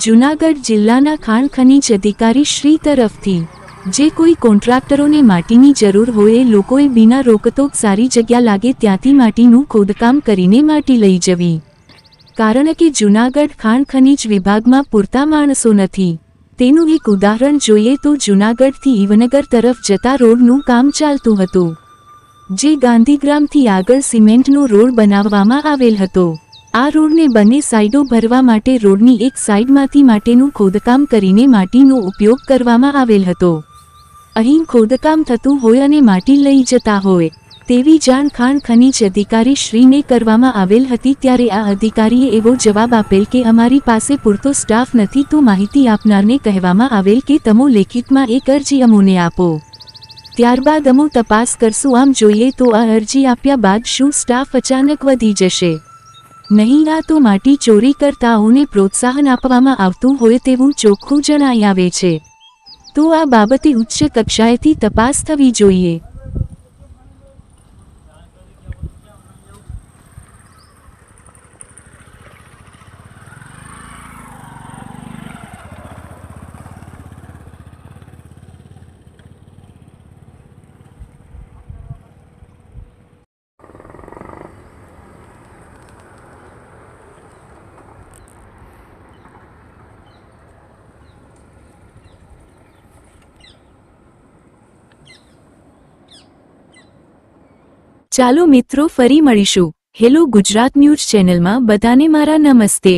જૂનાગઢ જિલ્લાના ખાણ ખનીજ અધિકારી શ્રી તરફથી, જે કોઈ કોન્ટ્રાક્ટરોને માટીની જરૂર હોય એ લોકોએ બિના રોકટોક સારી જગ્યા લાગે ત્યાંથી માટીનું ખોદકામ કરીને માટી લઈ જવી. કારણ કે જૂનાગઢ ખાણ ખનીજ વિભાગમાં પૂરતા માણસો નથી. તેનું એક ઉદાહરણ જોઈએ તો જૂનાગઢથી ઈવનગર તરફ જતા રોડનું કામ ચાલતું હતું, જે ગાંધીગ્રામથી આગળ સિમેન્ટનો રોડ બનાવવામાં આવેલ હતો. આ રોડને બંને સાઈડો ભરવા માટે રોડની એક સાઈડમાંથી માટેનું ખોદકામ કરીને માટીનો ઉપયોગ કરવામાં આવેલ હતો. અહીં ખોદકામ થતું હોય અને માટી લઈ જતા હોય, તેવી જાણ ખાણ ખનીજ અધિકારી શ્રીને કરવામાં આવેલ હતી ત્યારે આ અધિકારીએ એવો જવાબ આપેલ કે અમારી પાસે પૂરતો સ્ટાફ નથી તો માહિતી આપનારને કહેવામાં આવેલ કે તમો લેખિતમાં એક અરજી અમોને આપો. ત્યારબાદ અમો તપાસ કરશું, આમ જોઈએ તો આ અરજી આપ્યા બાદ શું સ્ટાફ અચાનક વધી જશે? નહીં તો માટી ચોરી કરતાઓને પ્રોત્સાહન આપવામાં આવતું હોય તેવું ચોખ્ખું જણાઈ આવે છે. તો આ બાબતે ઉચ્ચ કક્ષાએથી તપાસ થવી જોઈએ. ચાલો મિત્રો ફરી મળીશું. હેલો ગુજરાત ન્યૂઝ ચેનલમાં બધાને મારા નમસ્તે.